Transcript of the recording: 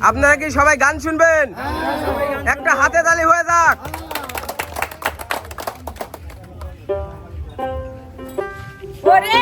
আপনারা কি সবাই গান শুনবেন? একটা হাতে তালি হয়ে যাক। ওরে